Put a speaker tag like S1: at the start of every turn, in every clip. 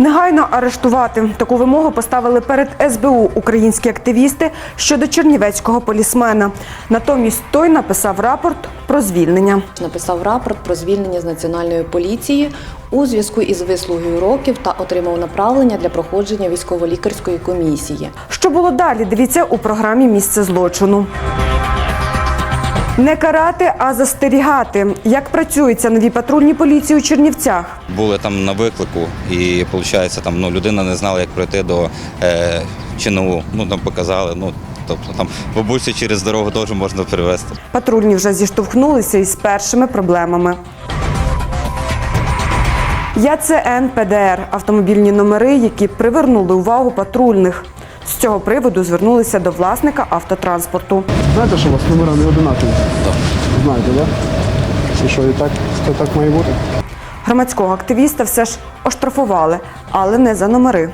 S1: Негайно арештувати таку вимогу поставили перед СБУ українські активісти щодо чернівецького полісмена. Натомість той написав рапорт про звільнення.
S2: Написав рапорт про звільнення з національної поліції у зв'язку із вислугою років та отримав направлення для проходження військово-лікарської комісії.
S1: Що було далі? Дивіться у програмі Місце злочину. Не карати, а застерігати. Як працюються нові патрульні поліції у Чернівцях?
S3: були там на виклику, і виходить, там ну людина не знала, як пройти до е, ЧНУ. Ну там показали. Ну тобто там бабусю через дорогу теж можна перевезти.
S1: Патрульні вже зіштовхнулися із першими проблемами. ЯЦН ПДР автомобільні номери, які привернули увагу патрульних. З цього приводу звернулися до власника автотранспорту.
S4: Знаєте, що у вас номера не одинакові? Так. Знаєте, так? І що, і так, це так має бути?
S1: Громадського активіста все ж оштрафували, але не за номери.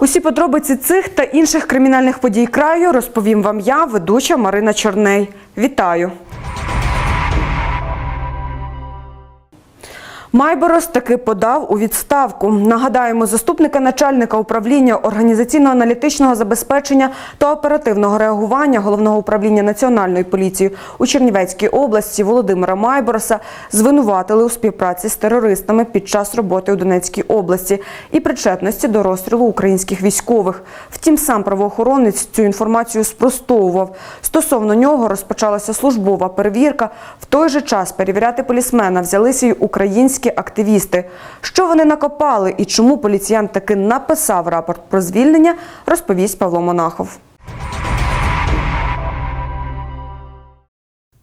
S1: Усі подробиці цих та інших кримінальних подій краю розповім вам я, ведуча Марина Чорней. Вітаю! Майборос таки подав у відставку. Нагадаємо, заступника начальника управління організаційно-аналітичного забезпечення та оперативного реагування головного управління національної поліції у Чернівецькій області Володимира Майбороса звинуватили у співпраці з терористами під час роботи у Донецькій області і причетності до розстрілу українських військових. Втім, сам правоохоронець цю інформацію спростовував. Стосовно нього розпочалася службова перевірка. В той же час перевіряти полісмена взялися й українські активісти. Що вони накопали і чому поліціян таки написав рапорт про звільнення, розповість Павло Монахов.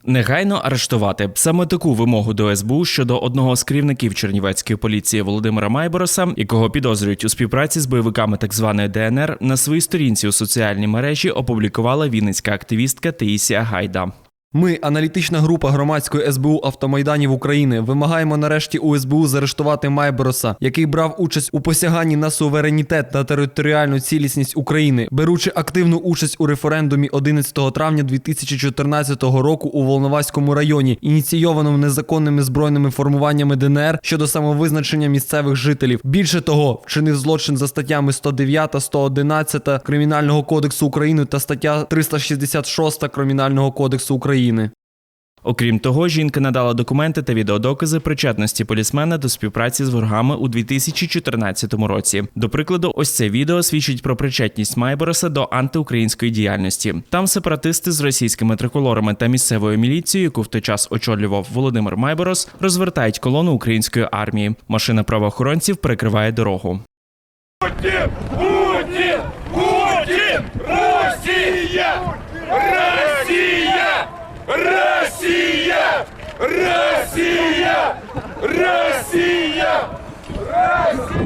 S5: Негайно арештувати саме таку вимогу до СБУ щодо одного з керівників Чернівецької поліції Володимира Майбороса, якого підозрюють у співпраці з бойовиками так званої ДНР, на своїй сторінці у соціальній мережі опублікувала вінницька активістка Таїсія Гайда.
S6: Ми, аналітична група громадської СБУ Автомайданів України, вимагаємо нарешті у СБУ заарештувати Майбороса, який брав участь у посяганні на суверенітет та територіальну цілісність України, беручи активну участь у референдумі 11 травня 2014 року у Волноваському районі, ініційованому незаконними збройними формуваннями ДНР щодо самовизначення місцевих жителів. Більше того, вчинив злочин за статтями 109, 111 Кримінального кодексу України та стаття 366 Кримінального кодексу України.
S5: Окрім того, жінка надала документи та відеодокази причетності полісмена до співпраці з ворогами у 2014 році. До прикладу, ось це відео свідчить про причетність Майбороса до антиукраїнської діяльності. Там сепаратисти з російськими триколорами та місцевою міліцією, яку в той час очолював Володимир Майборос, розвертають колону української армії. Машина правоохоронців перекриває дорогу.
S7: Россия! Россия! Россия!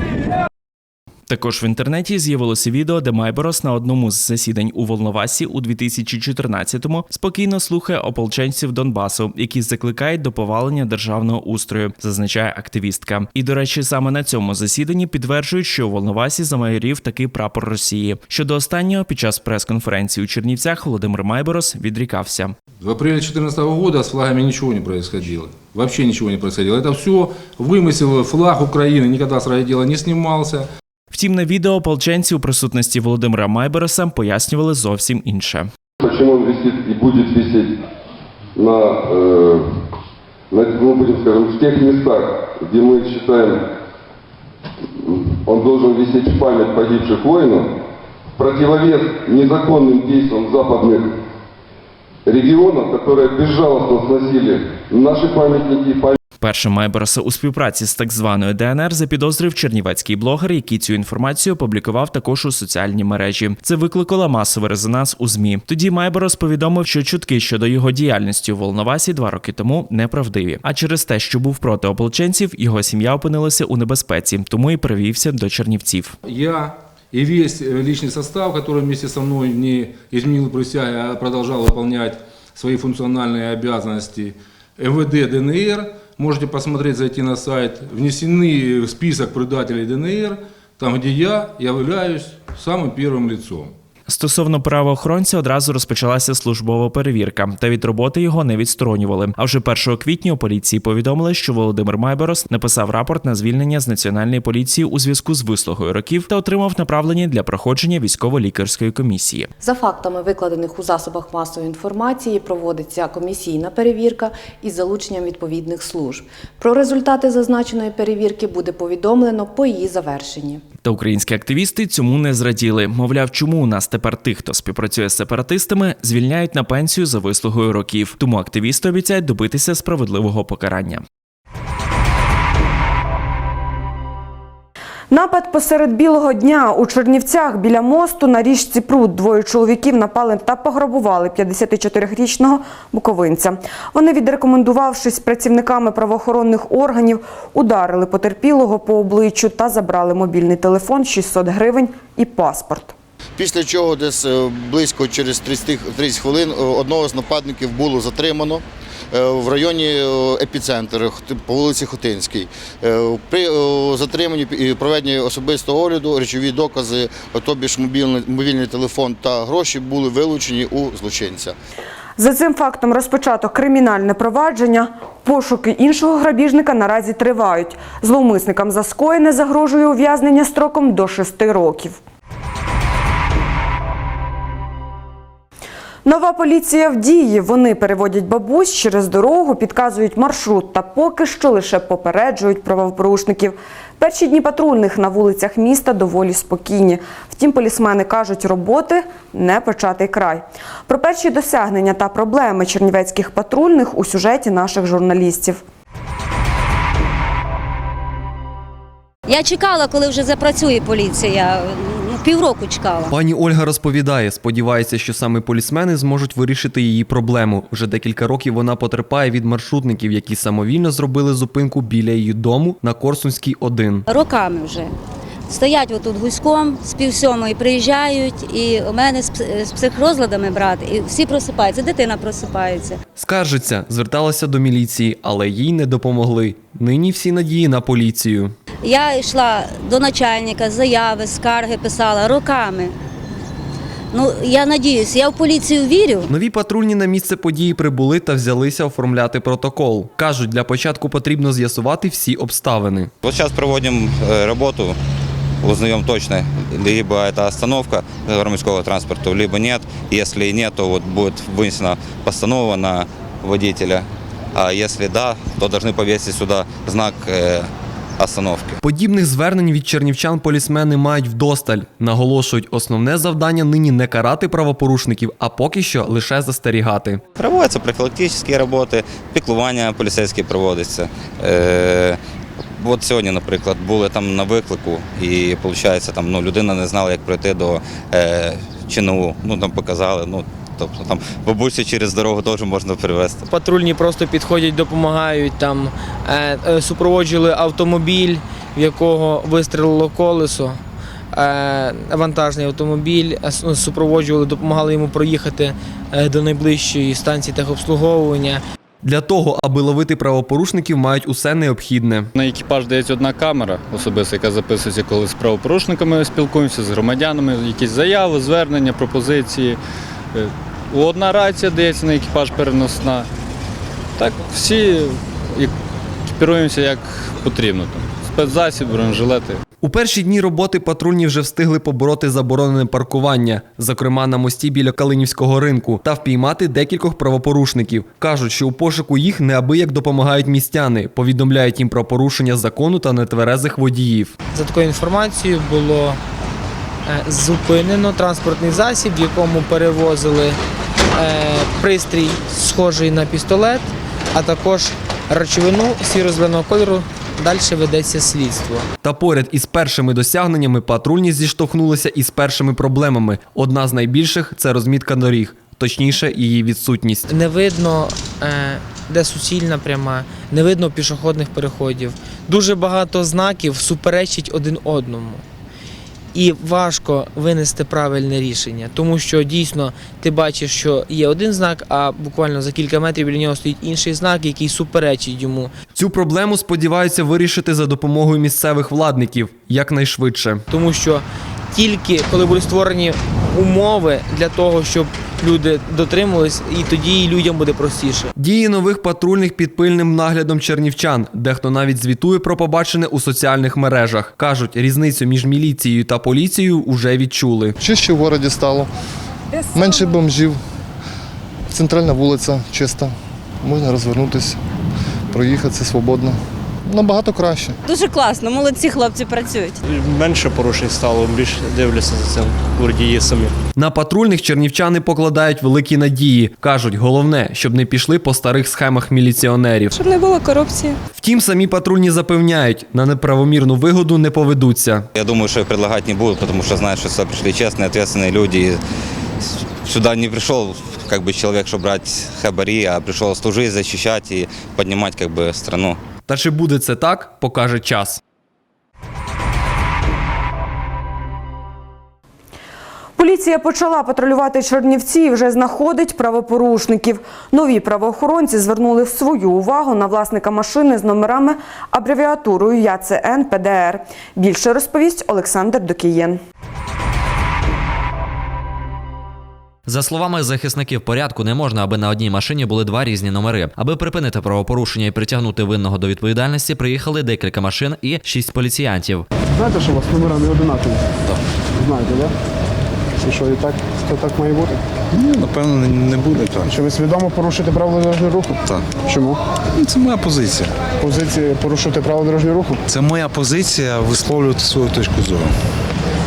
S5: Також в інтернеті з'явилося відео, де Майборос на одному з засідань у Волновасі у 2014-му спокійно слухає ополченців Донбасу, які закликають до повалення державного устрою, зазначає активістка. І до речі, саме на цьому засіданні підтверджують, що у Волновасі замайорів такий прапор Росії. Щодо останнього, під час прес-конференції у Чернівцях Володимир Майборос відрікався.
S8: В апреле 2014 года с флагами ничего не происходило. Вообще ничего не происходило. Это все вымысел, флаг Украины никогда с радиодела не снимался.
S5: Втім, на відео ополченці у присутності Володимира Майбороса пояснювали зовсім інше.
S9: Почему он висит и будет висеть на, э, на ну, будем скажем, в тех местах, где мы считаем, м, он должен висеть в память погибших воинов, в противовес незаконным действиям западных регионов, которые безжалостно сносили наши памятники, памятники
S5: Першим Майбороса у співпраці з так званою ДНР запідозрив чернівецький блогер, який цю інформацію опублікував також у соціальній мережі. Це викликало масовий резонанс у змі. Тоді Майборос повідомив, що чутки щодо його діяльності у Волновасі два роки тому неправдиві. А через те, що був проти ополченців, його сім'я опинилася у небезпеці, тому і перевівся до Чернівців.
S8: Я и весь э, личный состав, который вместе со мной не изменил присяги, а продолжал выполнять свои функциональные обязанности МВД ДНР, можете посмотреть, зайти на сайт, внесены в список предателей ДНР, там, где я являюсь самым первым лицом.
S5: Стосовно правоохоронця одразу розпочалася службова перевірка, та від роботи його не відсторонювали. А вже 1 квітня у поліції повідомили, що Володимир Майборос написав рапорт на звільнення з національної поліції у зв'язку з вислугою років та отримав направлення для проходження військово-лікарської комісії.
S2: За фактами, викладених у засобах масової інформації, проводиться комісійна перевірка із залученням відповідних служб. Про результати зазначеної перевірки буде повідомлено по її завершенні.
S5: Та українські активісти цьому не зраділи. Мовляв, чому у нас тепер тих, хто співпрацює з сепаратистами, звільняють на пенсію за вислугою років. Тому активісти обіцяють добитися справедливого покарання.
S1: Напад посеред білого дня у Чернівцях біля мосту на річці Пруд двоє чоловіків напали та пограбували 54-річного буковинця. Вони, відрекомендувавшись працівниками правоохоронних органів, ударили потерпілого по обличчю та забрали мобільний телефон, 600 гривень і паспорт.
S10: Після чого десь е, близько через 30, 30 хвилин е, одного з нападників було затримано е, в районі е, епіцентр по вулиці Хотинській. При затриманні і проведенні особистого огляду речові докази, тобі ж мобільний, мобільний телефон та гроші були вилучені у злочинця.
S1: За цим фактом розпочато кримінальне провадження. Пошуки іншого грабіжника наразі тривають. Зловмисникам за скоєне загрожує ув'язнення строком до 6 років. Нова поліція в дії. Вони переводять бабусь через дорогу, підказують маршрут та поки що лише попереджують правопорушників. Перші дні патрульних на вулицях міста доволі спокійні. Втім, полісмени кажуть, роботи не початий край. Про перші досягнення та проблеми чернівецьких патрульних у сюжеті наших журналістів.
S11: Я чекала, коли вже запрацює поліція. Півроку чекала.
S6: Пані Ольга розповідає, сподівається, що саме полісмени зможуть вирішити її проблему. Вже декілька років вона потерпає від маршрутників, які самовільно зробили зупинку біля її дому на Корсунській 1.
S11: Роками вже. Стоять отут гуськом, з пів сьомої приїжджають, і у мене з психрозладами брат, і всі просипаються, дитина просипається.
S6: Скаржиться, зверталася до міліції, але їй не допомогли. Нині всі надії на поліцію.
S11: Я йшла до начальника, заяви, скарги писала роками. Ну, я надіюсь, я в поліцію вірю.
S6: Нові патрульні на місце події прибули та взялися оформляти протокол. Кажуть, для початку потрібно з'ясувати всі обставини.
S3: Вот сейчас проводим э, работу, узнаем точно, либо это остановка громадского транспорта, либо нет. Если нет, то вот будет вынесена постанова на водителя. А если да, то должны повесить сюда знак э, остановки.
S6: Подібних звернень від чернівчан полісмени мають вдосталь. Наголошують, основне завдання нині не карати правопорушників, а поки що лише застерігати.
S3: Проводяться профілактичні роботи, піклування поліцейські проводяться. Е, От сьогодні, наприклад, були там на виклику, і виходить, там ну, людина не знала, як пройти до е, ЧНУ. Ну там показали. Ну тобто там бабусю через дорогу теж можна перевезти.
S12: Патрульні просто підходять, допомагають там, е, е, супроводжували автомобіль, в якого вистрілило колесо. Е, вантажний автомобіль е, супроводжували, допомагали йому проїхати до найближчої станції техобслуговування.
S6: Для того, аби ловити правопорушників, мають усе необхідне.
S13: На екіпаж дається одна камера особиста, яка записується, коли з правопорушниками спілкуємося, з громадянами, якісь заяви, звернення, пропозиції. Одна рація дається на екіпаж переносна. Так, всі екіпіруємося як потрібно. Там. Спецзасіб, бронежилети.
S6: У перші дні роботи патрульні вже встигли побороти заборонене паркування, зокрема на мості біля Калинівського ринку, та впіймати декількох правопорушників. Кажуть, що у пошуку їх неабияк допомагають містяни, повідомляють їм про порушення закону та нетверезих водіїв.
S12: За такою інформацією було зупинено транспортний засіб, в якому перевозили е, пристрій, схожий на пістолет, а також речовину сіро-зеленого кольору. Далі ведеться слідство.
S6: Та поряд із першими досягненнями патрульні зіштовхнулися із першими проблемами. Одна з найбільших це розмітка доріг, точніше, її відсутність.
S12: Не видно, е, де суцільна пряма, не видно пішохідних переходів. Дуже багато знаків суперечить один одному. І важко винести правильне рішення, тому що дійсно ти бачиш, що є один знак, а буквально за кілька метрів біля нього стоїть інший знак, який суперечить йому.
S6: Цю проблему сподіваються вирішити за допомогою місцевих владників якнайшвидше.
S12: Тому що тільки коли будуть створені умови для того, щоб люди дотримувались, і тоді і людям буде простіше.
S6: Дії нових патрульних під пильним наглядом чернівчан. Дехто навіть звітує про побачене у соціальних мережах. Кажуть, різницю між міліцією та поліцією уже відчули.
S14: Чище в городі стало. Менше бомжів. Центральна вулиця чиста. Можна розвернутися, проїхатися свободно Набагато краще.
S11: Дуже класно, молодці хлопці працюють.
S15: Менше порушень стало, більше дивляться за цим водії самі.
S6: На патрульних чернівчани покладають великі надії. кажуть, головне, щоб не пішли по старих схемах міліціонерів.
S11: Щоб не було корупції.
S6: Втім, самі патрульні запевняють, на неправомірну вигоду не поведуться.
S3: Я думаю, что и предлагать не будут, потому что знают, что сюда пришли честные, ответственные люди. И сюда не пришел как бы человек, чтобы брать хабари, а пришел служить, защищать и поднимать как бы страну.
S6: Та чи буде це так, покаже час.
S1: Поліція почала патрулювати Чернівці і вже знаходить правопорушників. Нові правоохоронці звернули свою увагу на власника машини з номерами абревіатурою ЯЦН ПДР. Більше розповість Олександр Докієн.
S16: За словами захисників порядку, не можна, аби на одній машині були два різні номери. Аби припинити правопорушення і притягнути винного до відповідальності, приїхали декілька машин і шість поліціянтів.
S4: Знаєте, що у вас номера не одинакові? Так. Знаєте, так? І що, і так, то так має бути?
S17: Ні, напевно, не- буде так.
S4: Чи ви свідомо порушите правила дорожнього руху?
S17: Так.
S4: Чому?
S17: Ну, Це моя позиція.
S4: Позиція порушити правила дорожнього руху?
S17: Це моя позиція висловлювати свою точку зору.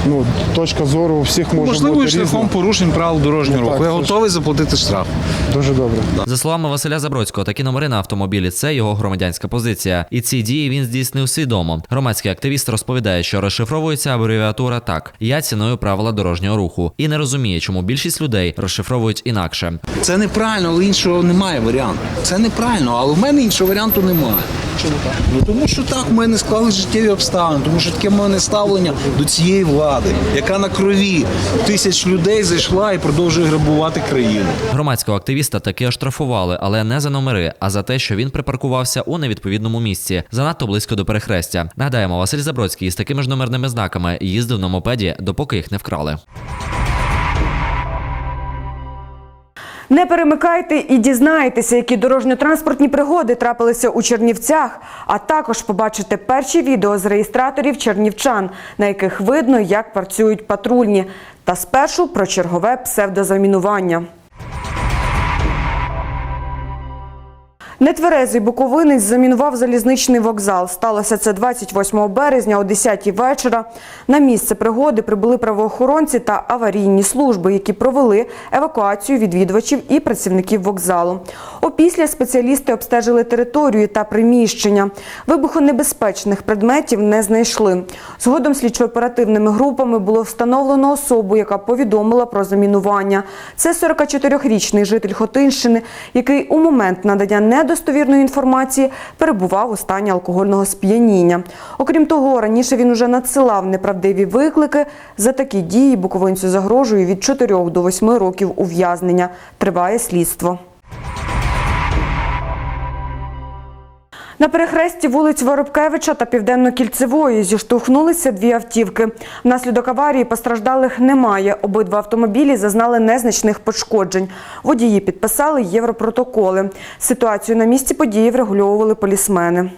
S4: Ну, точка зору у всіх може
S17: Можливо,
S4: бути
S17: шляхом
S4: різна.
S17: порушень правил дорожнього
S4: Ну,
S17: руху. Я
S4: це ж-
S17: готовий заплатити штраф.
S4: Дуже добре.
S16: За словами Василя Забродського, такі номери на автомобілі це його громадянська позиція. І ці дії він здійснив свідомо. Громадський активіст розповідає, що розшифровується абревіатура так: я ціную правила дорожнього руху і не розуміє, чому більшість людей розшифровують інакше.
S17: Це неправильно, але іншого немає варіанту. Це неправильно, але в мене іншого варіанту немає. Чому так? Ну тому що так в мене склали життєві обставини, тому що таке в мене ставлення до цієї влади, яка на крові тисяч людей зайшла і продовжує грабувати країну.
S16: Громадського активіста таки оштрафували, але не за номери, а за те, що він припаркувався у невідповідному місці, занадто близько до перехрестя. Нагадаємо, Василь Забродський із такими ж номерними знаками їздив на мопеді, допоки їх не вкрали.
S1: Не перемикайте і дізнаєтеся, які дорожньо-транспортні пригоди трапилися у Чернівцях, а також побачите перші відео з реєстраторів чернівчан, на яких видно, як працюють патрульні. Та спершу про чергове псевдозамінування. Нетверезий буковинець замінував залізничний вокзал. Сталося це 28 березня о 10 вечора. На місце пригоди прибули правоохоронці та аварійні служби, які провели евакуацію відвідувачів і працівників вокзалу. Опісля спеціалісти обстежили територію та приміщення. Вибухонебезпечних предметів не знайшли. Згодом слідчо-оперативними групами було встановлено особу, яка повідомила про замінування. Це 44-річний житель Хотинщини, який у момент надання недостовірної інформації перебував у стані алкогольного сп'яніння. Окрім того, раніше він уже надсилав неправдиві виклики. За такі дії буковинцю загрожує від 4 до 8 років ув'язнення. Триває слідство. На перехресті вулиць Воробкевича та Південно-Кільцевої зіштовхнулися дві автівки. Внаслідок аварії постраждалих немає. Обидва автомобілі зазнали незначних пошкоджень. Водії підписали європротоколи. Ситуацію на місці події врегульовували полісмени.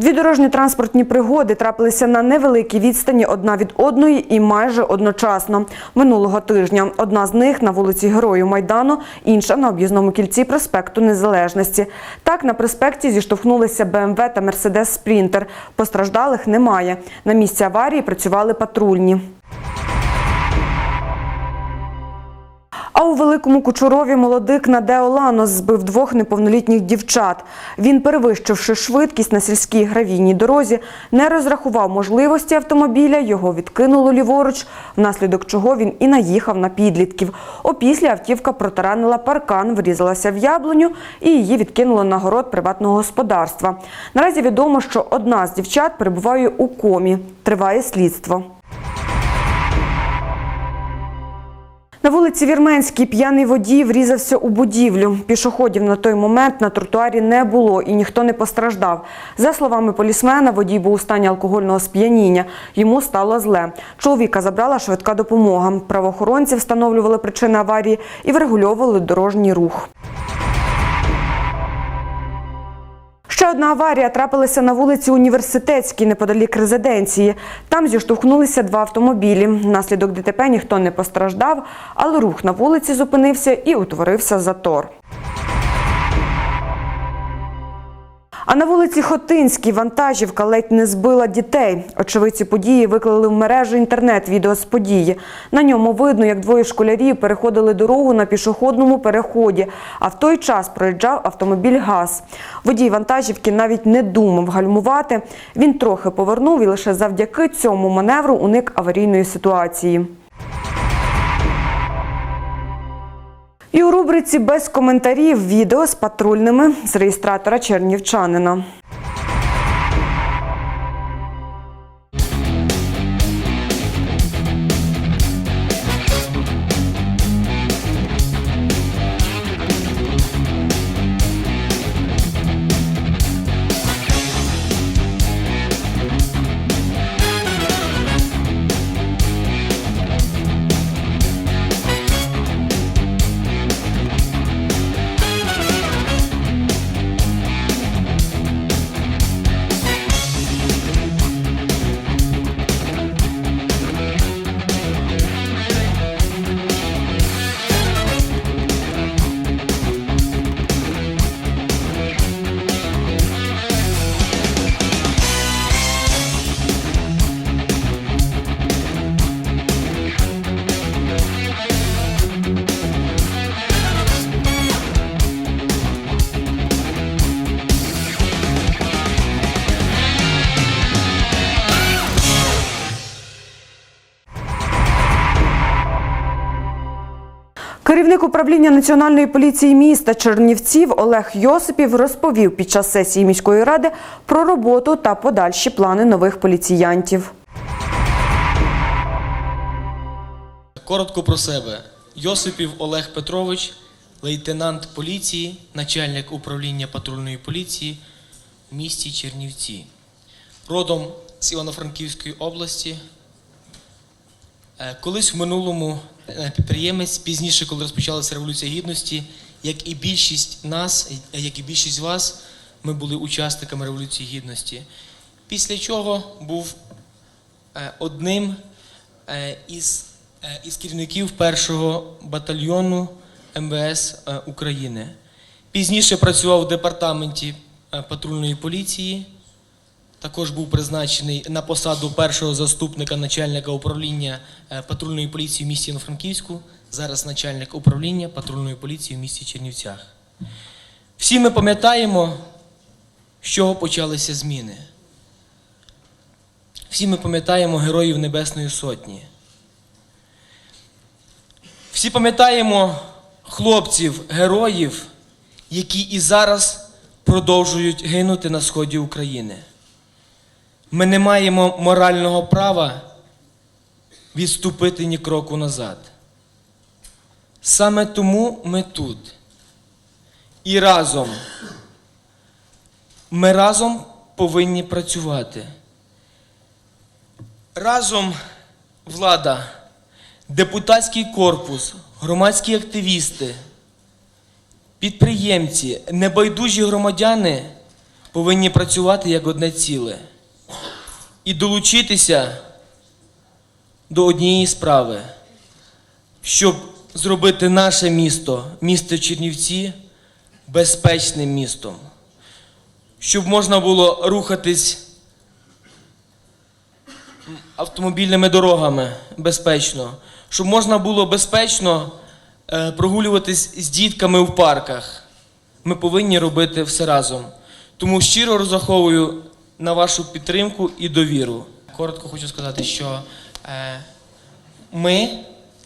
S1: Дві дорожньо-транспортні пригоди трапилися на невеликій відстані одна від одної і майже одночасно. Минулого тижня одна з них на вулиці Героїв Майдану, інша на об'їзному кільці проспекту Незалежності. Так, на проспекті зіштовхнулися БМВ та Мерседес Спрінтер. Постраждалих немає. На місці аварії працювали патрульні. А у Великому Кучурові молодик Надео Ланос збив двох неповнолітніх дівчат. Він, перевищивши швидкість на сільській гравійній дорозі, не розрахував можливості автомобіля, його відкинуло ліворуч, внаслідок чого він і наїхав на підлітків. Опісля автівка протаранила паркан, врізалася в яблуню і її відкинуло на город приватного господарства. Наразі відомо, що одна з дівчат перебуває у комі. Триває слідство. На вулиці Вірменській п'яний водій врізався у будівлю. Пішоходів на той момент на тротуарі не було і ніхто не постраждав. За словами полісмена, водій був у стані алкогольного сп'яніння. Йому стало зле. Чоловіка забрала швидка допомога. Правоохоронці встановлювали причини аварії і врегульовували дорожній рух. Ще одна аварія трапилася на вулиці Університетській неподалік резиденції. Там зіштовхнулися два автомобілі. Наслідок ДТП ніхто не постраждав, але рух на вулиці зупинився і утворився затор. А на вулиці Хотинській вантажівка ледь не збила дітей. Очевидці події виклали в мережу інтернет-відео з події. На ньому видно, як двоє школярів переходили дорогу на пішохідному переході, а в той час проїжджав автомобіль ГАЗ. Водій вантажівки навіть не думав гальмувати. Він трохи повернув і лише завдяки цьому маневру уник аварійної ситуації. І у рубриці без коментарів відео з патрульними з реєстратора чернівчанина. Керівник управління національної поліції міста Чернівців Олег Йосипів розповів під час сесії міської ради про роботу та подальші плани нових поліціянтів.
S12: Коротко про себе. Йосипів Олег Петрович, лейтенант поліції, начальник управління патрульної поліції в місті Чернівці. Родом з Івано-Франківської області. Е, Колись в минулому е, підприємець, пізніше, коли розпочалася Революція Гідності, як і більшість нас, е, як і більшість вас, ми були учасниками Революції Гідності. Після чого був одним із, із керівників першого батальйону МВС України. Пізніше працював в департаменті патрульної поліції. Також був призначений на посаду першого заступника начальника управління е, патрульної поліції в місті Івано-Франківську. Зараз начальник управління патрульної поліції в місті Чернівцях. Всі ми пам'ятаємо, з чого почалися зміни. Всі ми пам'ятаємо героїв Небесної Сотні. Всі пам'ятаємо хлопців, героїв, які і зараз продовжують гинути на сході України. Ми не маємо морального права відступити ні кроку назад. Саме тому ми тут. І разом. Ми разом повинні працювати. Разом влада, депутатський корпус, громадські активісти, підприємці, небайдужі громадяни повинні працювати як одне ціле і долучитися до однієї справи, щоб зробити наше місто, місто Чернівці, безпечним містом, щоб можна було рухатись автомобільними дорогами безпечно, щоб можна було безпечно е, прогулюватись з дітками в парках. Ми повинні робити все разом. Тому щиро розраховую на вашу підтримку і довіру. Коротко хочу сказати, що е, ми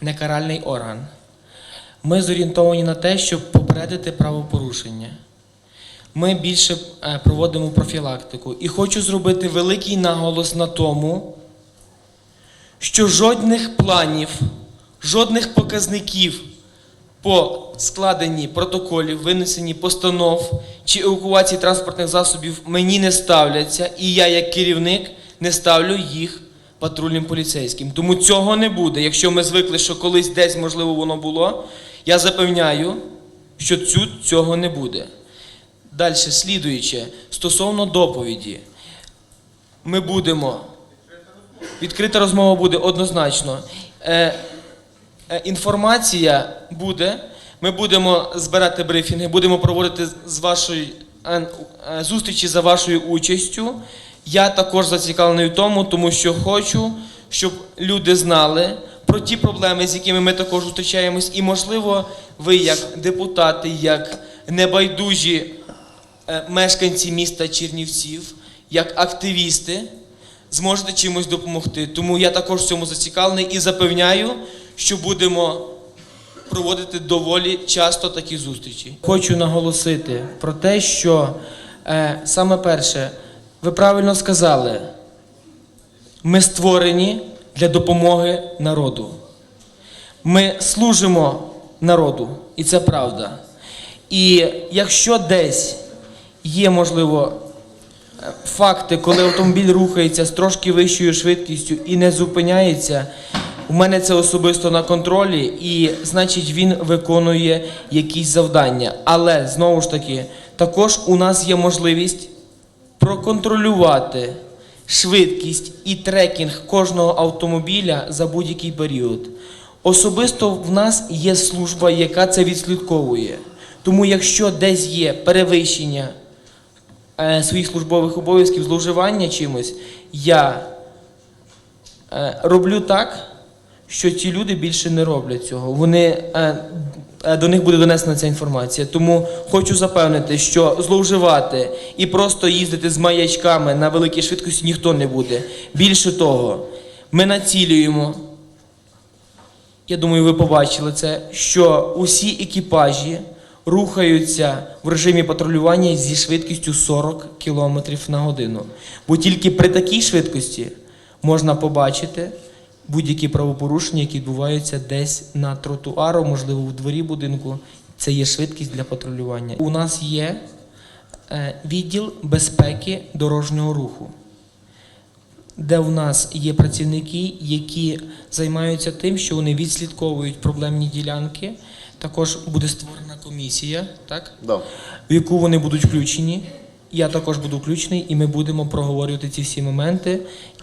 S12: не каральний орган. Ми зорієнтовані на те, щоб попередити правопорушення. Ми більше е, проводимо профілактику. І хочу зробити великий наголос на тому, що жодних планів, Жодних показників по складенні протоколів, винесенні постанов чи евакуації транспортних засобів мені не ставляться, і я, як керівник, не ставлю їх патрульним поліцейським. Тому цього не буде. Якщо ми звикли, що колись десь можливо воно було, я запевняю, що цю, цього не буде. Далі, слідуюче, стосовно доповіді, ми будемо. Відкрита розмова буде однозначно. Е, інформація буде. Ми будемо збирати брифінги, будемо проводити з вашої е, е, зустрічі за вашою участю. Я також зацікавлений в тому, тому що хочу, щоб люди знали про ті проблеми, з якими ми також зустрічаємось, і, можливо, ви, як депутати, як небайдужі мешканці міста Чернівців, як активісти, зможете чимось допомогти. Тому я також в цьому зацікавлений і запевняю, що будемо проводити доволі часто такі зустрічі. Хочу наголосити про те, що е, саме перше, ви правильно сказали, ми створені для допомоги народу. Ми служимо народу, і це правда. І якщо десь є, можливо, е, факти, коли автомобіль рухається з трошки вищою швидкістю і не зупиняється, у мене це особисто на контролі, і значить він виконує якісь завдання. Але знову ж таки, також у нас є можливість проконтролювати швидкість і трекінг кожного автомобіля за будь-який період. Особисто в нас є служба, яка це відслідковує. Тому, якщо десь є перевищення е, своїх службових обов'язків, зловживання чимось, я е, роблю так, що ті люди більше не роблять цього. Вони, е, е, до них буде донесена ця інформація. Тому хочу запевнити, що зловживати і просто їздити з маячками на великій швидкості ніхто не буде. Більше того, ми націлюємо. Я думаю, ви побачили це, що усі екіпажі рухаються в режимі патрулювання зі швидкістю 40 км на годину. Бо тільки при такій швидкості можна побачити будь-які правопорушення, які відбуваються десь на тротуару, можливо, в дворі будинку. Це є швидкість для патрулювання. У нас є е, відділ безпеки дорожнього руху де у нас є працівники, які займаються тим, що вони відслідковують проблемні ділянки. Також буде створена комісія, так?
S10: Да.
S12: в яку вони будуть включені. Я також буду включений, і ми будемо проговорювати ці всі моменти.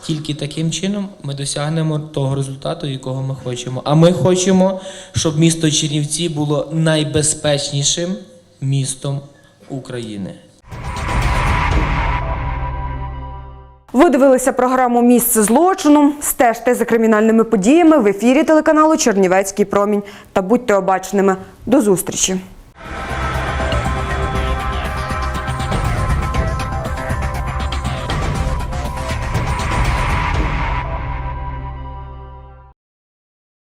S12: Тільки таким чином ми досягнемо того результату, якого ми хочемо. А ми хочемо, щоб місто Чернівці було найбезпечнішим містом України.
S1: Ви дивилися програму Місце злочину. Стежте за кримінальними подіями в ефірі телеканалу Чернівецький промінь та будьте обачними. До зустрічі.